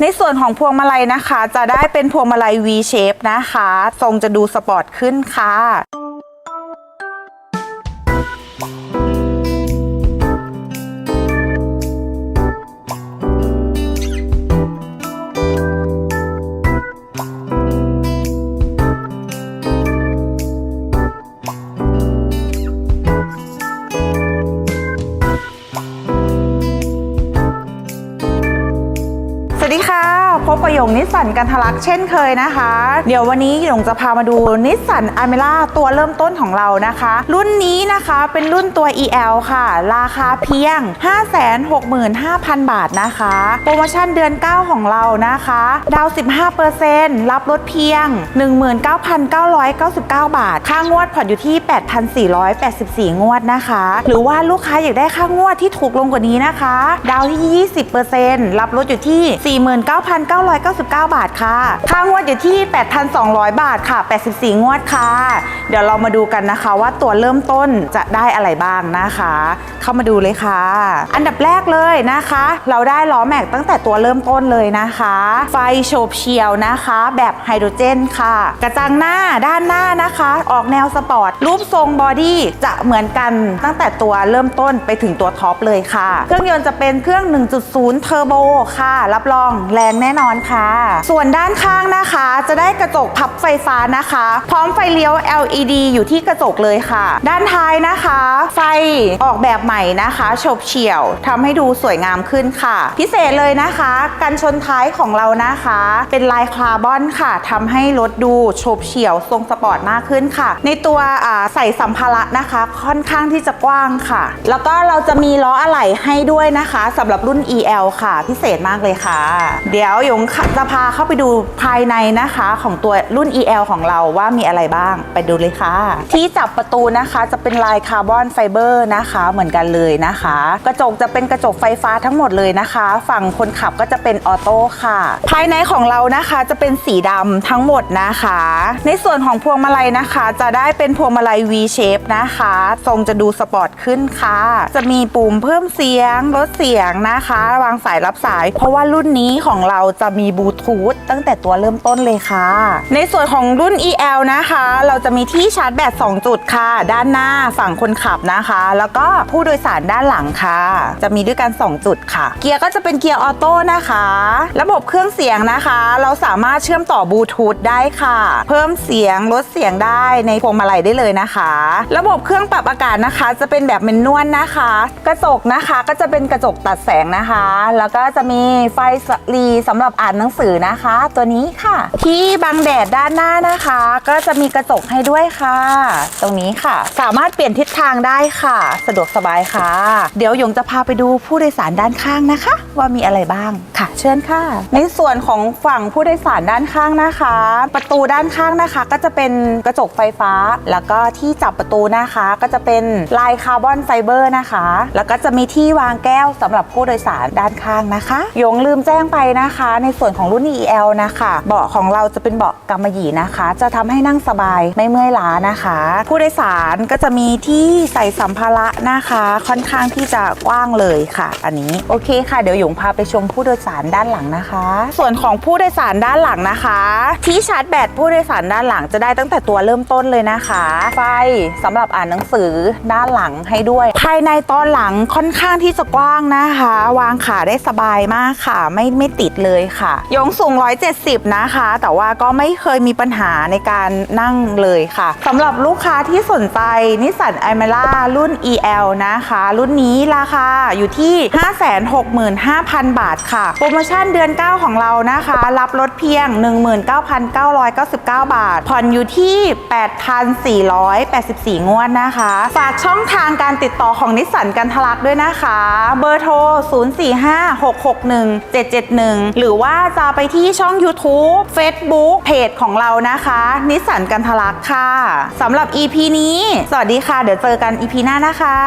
ในส่วนของพวงมาลัยนะคะ จะได้เป็นพวงมาลัย V shape นะคะ ทรงจะดูสปอร์ตขึ้นค่ะ พบกับหยงนิสสันกันทลักเช่นเคยนะคะ เดี๋ยววันนี้หยงจะพามาดูนิสสันอเมร่าตัวเริ่มต้นของเรานะคะ รุ่นนี้นะคะเป็นรุ่นตัว EL ค่ะ ราคาเพียง 565,000 บาทนะคะ โปรโมชั่นเดือน 9 ของเรานะคะ ดาวน์15%รับลดเพียง 19,999 บาท ค่างวดผ่อนอยู่ที่ 8,484 งวดนะคะ หรือว่าลูกค้าอยากได้ค่างวดที่ถูกลงกว่านี้นะคะ ดาวที่ 20%รับลดอยู่ที่999 บาทค่ะค่างวดอยู่ที่ 8,200 บาทค่ะ 84 งวดค่ะ เดี๋ยวเรามาดูกันนะคะว่าตัวเริ่มต้นจะได้อะไรบ้างนะคะ เข้ามาดูเลยค่ะ อันดับแรกเลยนะคะ เราได้ล้อแม็กตั้งแต่ตัวเริ่มต้นเลยนะคะ ไฟโฉบเฉียวนะคะ แบบไฮโดรเจนค่ะ กระจังหน้าด้านหน้านะคะ ออกแนวสปอร์ต รูปทรงบอดี้จะเหมือนกันตั้งแต่ตัวเริ่มต้นไปถึงตัวท็อปเลยค่ะ เครื่องยนต์จะเป็นเครื่อง 1.0 เทอร์โบค่ะ รับรองแรงแน่นอนค่ะ ส่วนด้านข้างนะคะ จะได้กระจกพับไฟฟ้านะคะ พร้อมไฟเลี้ยว LED อยู่ที่กระจกเลยค่ะ ด้านท้ายนะคะ ไฟออกแบบใหม่นะคะฉบเฉี่ยวทำให้ดูสวยงามขึ้นค่ะ พิเศษเลยนะคะ กันชนท้ายของเรานะคะ เป็นลายคาร์บอนค่ะทำให้รถดูฉบเฉี่ยวทรงสปอร์ตมากขึ้นค่ะ ในตัวใส่สัมภาระนะคะ ค่อนข้างที่จะกว้างค่ะ แล้วก็เราจะมีล้ออะไหล่ให้ด้วยนะคะสำหรับรุ่น EL ค่ะ พิเศษมากเลยค่ะ เดี๋ยวหยงจะพาเข้าไปดูภายในนะคะของตัวรุ่น EL ของเราว่ามีอะไรบ้างไปดูเลยค่ะ ที่จับประตูนะคะจะเป็นลายคาร์บอนไฟเบอร์นะคะเหมือนกันเลยนะคะ กระจกจะเป็นกระจกไฟฟ้าทั้งหมดเลยนะคะ ฝั่งคนขับก็จะเป็นออโต้ค่ะ ภายในของเรานะคะจะเป็นสีดำทั้งหมดนะคะ ในส่วนของพวงมาลัยนะคะ จะได้เป็นพวงมาลัย V shape นะคะ ทรงจะดูสปอร์ตขึ้นค่ะ จะมีปุ่มเพิ่มเสียงลดเสียงนะคะ วางสายรับสาย เพราะว่ารุ่นนี้ของเราจะมีบลูทูธตั้งแต่ตัวเริ่มต้นเลยค่ะ ในส่วนของรุ่น EL นะคะ เราจะมีที่ชาร์จแบต2จุดค่ะ ด้านหน้าฝั่งคนขับนะคะ แล้วก็ผู้โดยสารด้านหลังค่ะ จะมีด้วยกัน 2 จุดค่ะ เกียร์ก็จะเป็นเกียร์ออโต้นะคะ ระบบเครื่องเสียงนะคะ เราสามารถเชื่อมต่อบลูทูธได้ค่ะ เพิ่มเสียงลดเสียงได้ในพวงมาลัยได้เลยนะคะ ระบบเครื่องปรับอากาศนะคะ จะเป็นแบบเมนนวลนะคะ กระจกนะคะก็จะเป็นกระจกตัดแสงนะคะ แล้วก็จะมีไฟสลีสำหรับอ่านหนังสือนะคะ ตัวนี้ค่ะ ที่บังแดดด้านหน้านะคะ ก็จะมีกระจกให้ด้วยค่ะ ตรงนี้ค่ะ สามารถเปลี่ยนทิศทางได้ค่ะ สะดวกสบายค่ะ เดี๋ยวหยงจะพาไปดูผู้โดยสารด้านข้างนะคะ ว่ามีอะไรบ้างค่ะ เชิญค่ะ ในส่วนของฝั่งผู้โดยสารด้านข้างนะคะ ประตูด้านข้างนะคะ ก็จะเป็นกระจกไฟฟ้า แล้วก็ที่จับประตูนะคะ ก็จะเป็นลายคาร์บอนไฟเบอร์นะคะ แล้วก็จะมีที่วางแก้วสำหรับผู้โดยสารด้านข้างนะคะหยงลืมแจ้งไปนะคะ ในส่วนของรุ่น EL นะคะ เบาะของเราจะเป็นเบาะกำมะหยี่นะคะ จะทำให้นั่งสบายไม่เมื่อยล้านะคะ ผู้โดยสารก็จะมีที่ใส่สัมภาระนะคะ ค่อนข้างที่จะกว้างเลยค่ะ อันนี้โอเคค่ะเดี๋ยวหยงพาไปชมผู้โดยสารด้านหลังนะคะ ส่วนของผู้โดยสารด้านหลังนะคะ ที่ชาร์จแบตผู้โดยสารด้านหลังจะได้ตั้งแต่ตัวเริ่มต้นเลยนะคะ ไฟสำหรับอ่านหนังสือด้านหลังให้ด้วย ภายในตอนหลังค่อนข้างที่จะกว้างนะคะ วางขาได้สบายมากค่ะ ไม่ไม่ติดเลยค่ะ ยงสูง 170 นะคะ แต่ว่าก็ไม่เคยมีปัญหาในการนั่งเลยค่ะสำหรับลูกค้าที่สนใจนิสสันไอเมล่ารุ่น EL นะคะ รุ่นนี้ราคาอยู่ที่ 565,000 5,000 บาทค่ะ โปรโมชั่นเดือน 9 ของเรานะคะ รับลดเพียง 19,999 บาท ผ่อนอยู่ที่ 8,484 งวดนะคะ ฝากช่องทางการติดต่อของนิสสันกันทลักด้วยนะคะ เบอร์โทร 045661771 หรือว่าจะไปที่ช่อง YouTube Facebook เพจของเรานะคะ นิสสันกันทลักค่ะสำหรับ EP นี้ สวัสดีค่ะ เดี๋ยวเจอกัน EP หน้านะคะ